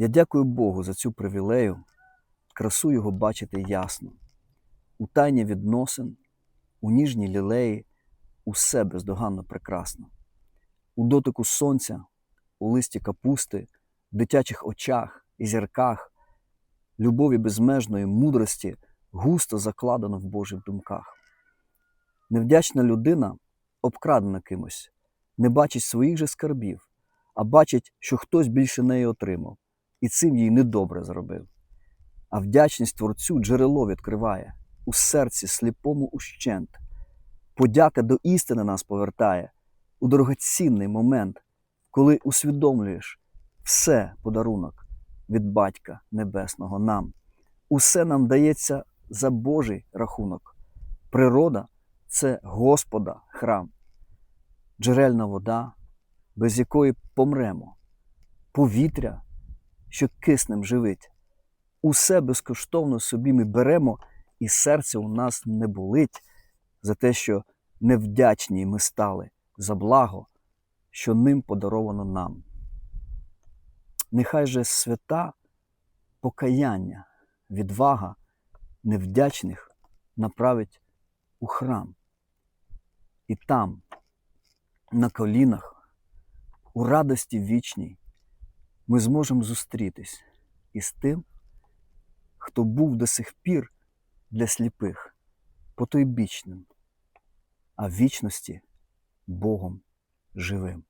Я дякую Богу за цю привілею, красу його бачити ясно. У тайні відносин, у ніжній лілеї, усе бездоганно прекрасно. У дотику сонця, у листі капусти, в дитячих очах і зірках, любові безмежної мудрості густо закладено в Божих думках. Невдячна людина обкрадена кимось, не бачить своїх же скарбів, а бачить, що хтось більше неї отримав, і цим їй недобре зробив. А вдячність Творцю джерело відкриває у серці сліпому ущент. Подяка до істини нас повертає у дорогоцінний момент, коли усвідомлюєш все подарунок від Батька Небесного нам. Усе нам дається за Божий рахунок. Природа це Господа храм, джерельна вода, без якої помремо, повітря, що киснем живить. Усе безкоштовно собі ми беремо, і серце у нас не болить за те, що невдячні ми стали за благо, що ним подаровано нам. Нехай же свята покаяння, відвага невдячних направить у храм. І там, на колінах, у радості вічній, ми зможемо зустрітись із тим, хто був до сих пір для сліпих потойбічним, а в вічності Богом живим.